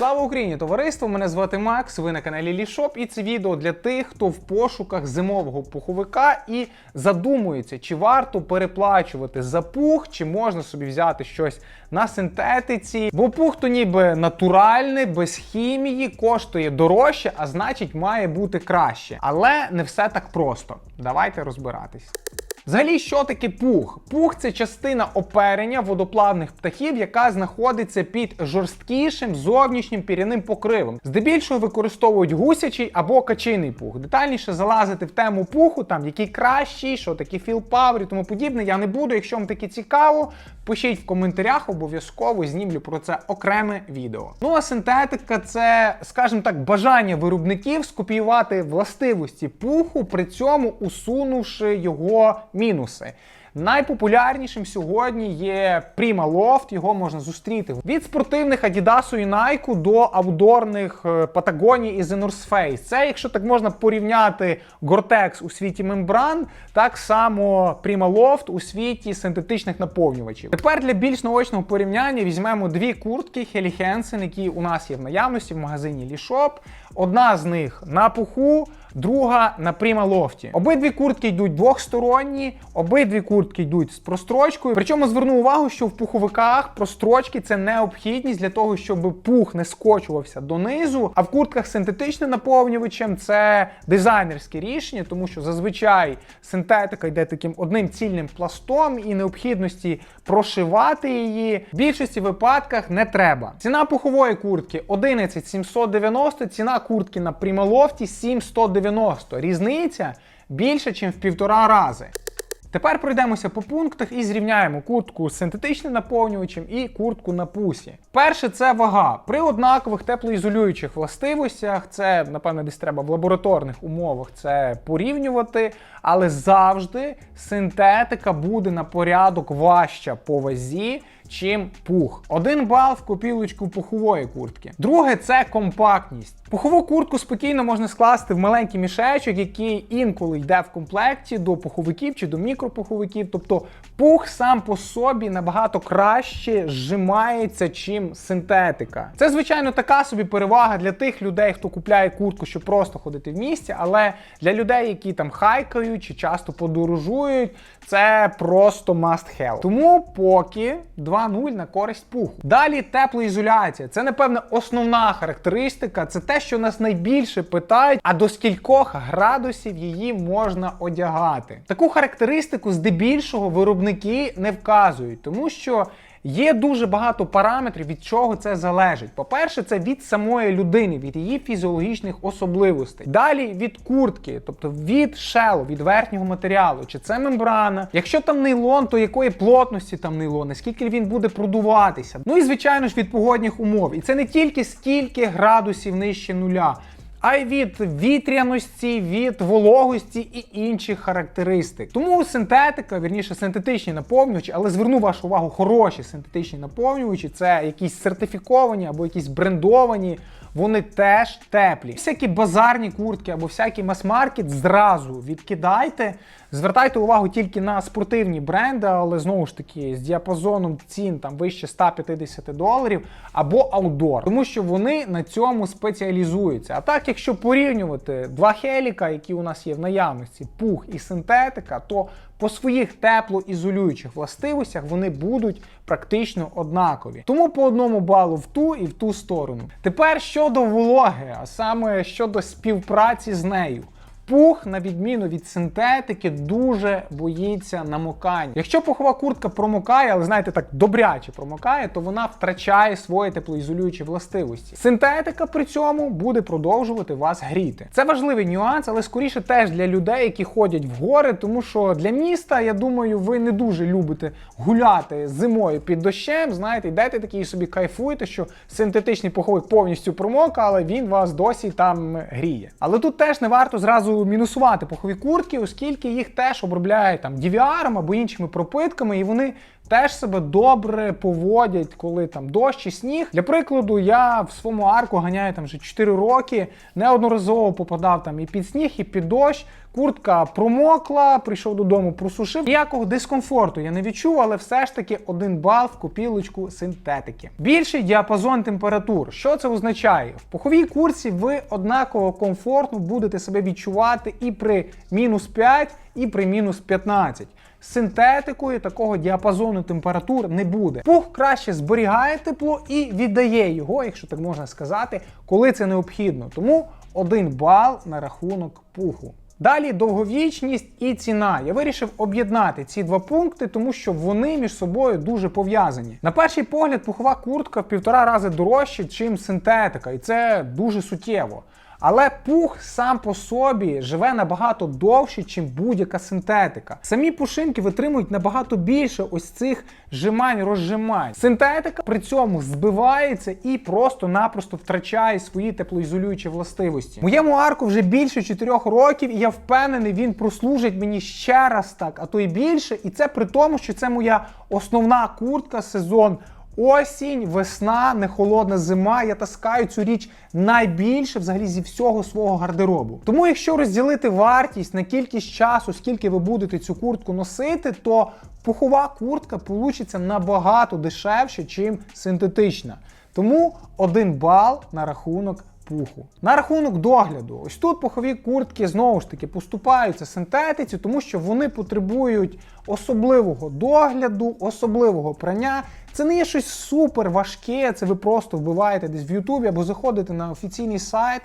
Слава Україні, товариство! Мене звати Макс. Ви на каналі Лішоп, і це відео для тих, хто в пошуках зимового пуховика і задумується, чи варто переплачувати за пух, чи можна собі взяти щось на синтетиці. Бо пух то ніби натуральний, без хімії, коштує дорожче, а значить має бути краще. Але не все так просто. Давайте розбиратись. Взагалі, що таке пух? Пух це частина оперення водоплавних птахів, яка знаходиться під жорсткішим зовнішнім піряним покривом. Здебільшого використовують гусячий або качиний пух. Детальніше залазити в тему пуху, там який кращий, що таке філпавер і тому подібне. Я не буду. Якщо вам таке цікаво, пишіть в коментарях, обов'язково знімлю про це окреме відео. Ну а синтетика це, скажімо так, бажання виробників скопіювати властивості пуху, при цьому усунувши його мінуси. Найпопулярнішим сьогодні є Prima Loft, його можна зустріти від спортивних Adidas і Nike до аудорних е, Patagonia і The North Face. Це, якщо так можна порівняти Gore-Tex у світі мембран, так само Prima Loft у світі синтетичних наповнювачів. Тепер для більш наочного порівняння візьмемо дві куртки Helly Hansen, які у нас є в наявності в магазині Лішоп. Одна з них на пуху, друга на пріма-лофті. Обидві куртки йдуть двохсторонні, обидві куртки йдуть з прострочкою. Причому зверну увагу, що в пуховиках прострочки це необхідність для того, щоб пух не скочувався донизу. А в куртках синтетичним наповнювачем це дизайнерське рішення, тому що зазвичай синтетика йде таким одним цільним пластом і необхідності прошивати її. В більшості випадках не треба. Ціна пухової куртки 11790, ціна куртки на прімалофті 790. 90. Різниця більше, ніж в півтора рази. Тепер пройдемося по пунктах і зрівняємо куртку з синтетичним наповнювачем і куртку на пусі. Перше це вага. При однакових теплоізолюючих властивостях, це, напевно, десь треба в лабораторних умовах це порівнювати, але завжди синтетика буде на порядок важча по вазі чим пух. Один бал в копілочку пухової куртки. Друге це компактність. Пухову куртку спокійно можна скласти в маленький мішечок, який інколи йде в комплекті до пуховиків чи до мікропуховиків. Тобто пух сам по собі набагато краще зжимається, чим синтетика. Це, звичайно, така собі перевага для тих людей, хто купляє куртку, щоб просто ходити в місті, але для людей, які там хайкають чи часто подорожують, це просто must have. Тому поки 2-0 на користь пуху. Далі теплоізоляція. Це, напевне, основна характеристика. Це те, що нас найбільше питають, а до скількох градусів її можна одягати. Таку характеристику здебільшого виробники не вказують, тому що. Є дуже багато параметрів, від чого це залежить. По-перше, це від самої людини, від її фізіологічних особливостей. Далі від куртки, тобто від шелу, від верхнього матеріалу, чи це мембрана. Якщо там нейлон, то якої плотності там нейлон, наскільки він буде продуватися. Ну і звичайно ж від погодних умов. І це не тільки скільки градусів нижче нуля а й від вітряності, від вологості і інших характеристик. Тому синтетика, вірніше, синтетичні наповнювачі, але зверну вашу увагу, хороші синтетичні наповнювачі, це якісь сертифіковані або якісь брендовані. Вони теж теплі. Всякі базарні куртки або всякий мас-маркет зразу відкидайте. Звертайте увагу тільки на спортивні бренди, але знову ж таки з діапазоном цін там вище 150 доларів або аудор, тому що вони на цьому спеціалізуються. А так, якщо порівнювати два хеліка, які у нас є в наявності, пух і синтетика, то по своїх теплоізолюючих властивостях вони будуть практично однакові. Тому по одному балу в ту і в ту сторону. Тепер щодо вологи, а саме щодо співпраці з нею. Пух, на відміну від синтетики, дуже боїться намокання. Якщо пухова куртка промокає, але знаєте, так добряче промокає, то вона втрачає свої теплоізолюючі властивості. Синтетика при цьому буде продовжувати вас гріти. Це важливий нюанс, але скоріше теж для людей, які ходять в гори, тому що для міста, я думаю, ви не дуже любите гуляти зимою під дощем. Знаєте, йдете такі собі кайфуєте, що синтетичний пуховик повністю промок, але він вас досі там гріє. Але тут теж не варто зразу мінусувати пухові куртки, оскільки їх теж обробляють там DVR або іншими пропитками, і вони теж себе добре поводять, коли там дощ і сніг. Для прикладу, я в своєму арку ганяю там вже 4 роки, неодноразово попадав там і під сніг, і під дощ. Куртка промокла, прийшов додому, просушив. Ніякого дискомфорту я не відчув, але все ж таки один бал в копілочку синтетики. Більший діапазон температур. Що це означає? В пуховій курці ви однаково комфортно будете себе відчувати і при мінус 5, і при мінус 15. З синтетикою такого діапазону температур не буде. Пух краще зберігає тепло і віддає його, якщо так можна сказати, коли це необхідно. Тому один бал на рахунок пуху. Далі довговічність і ціна. Я вирішив об'єднати ці два пункти, тому що вони між собою дуже пов'язані. На перший погляд, пухова куртка в півтора рази дорожча, чим синтетика, і це дуже суттєво. Але пух сам по собі живе набагато довше, чим будь-яка синтетика. Самі пушинки витримують набагато більше ось цих жимань, розжимань. Синтетика при цьому збивається і просто-напросто втрачає свої теплоізолюючі властивості. Моєму арку вже більше 4 років, і я впевнений, він прослужить мені ще раз так, а то й більше. І це при тому, що це моя основна куртка сезон. Осінь, весна, не холодна зима. Я таскаю цю річ найбільше взагалі зі всього свого гардеробу. Тому, якщо розділити вартість на кількість часу, скільки ви будете цю куртку носити, то пухова куртка получиться набагато дешевше, чим синтетична. Тому один бал на рахунок пуху. На рахунок догляду, ось тут пухові куртки знову ж таки поступаються синтетиці, тому що вони потребують особливого догляду, особливого прання. Це не є щось супер важке, це ви просто вбиваєте десь в Ютубі або заходите на офіційний сайт.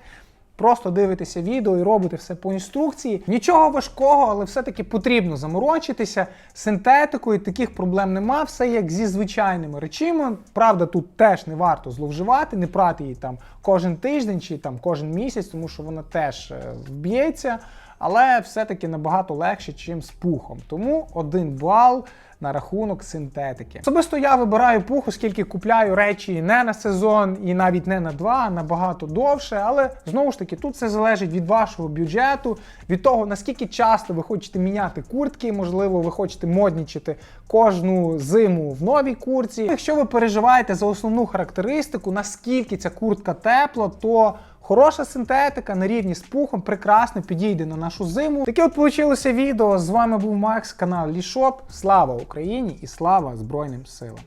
Просто дивитеся відео і робите все по інструкції. Нічого важкого, але все-таки потрібно заморочитися. Синтетикою таких проблем нема. Все як зі звичайними речима. Правда, тут теж не варто зловживати, не прати її там кожен тиждень чи там кожен місяць, тому що вона теж е, вб'ється. Але все-таки набагато легше, чим з пухом. Тому один бал на рахунок синтетики. Особисто я вибираю пух, оскільки купляю речі не на сезон і навіть не на два, а набагато довше. Але знову ж таки, тут все залежить від вашого бюджету, від того, наскільки часто ви хочете міняти куртки, можливо, ви хочете моднічити кожну зиму в новій куртці. Якщо ви переживаєте за основну характеристику, наскільки ця куртка тепла, то Хороша синтетика на рівні з пухом прекрасно підійде на нашу зиму. Таке от вийшло відео. З вами був Макс, канал Лішоп. Слава Україні і слава Збройним силам!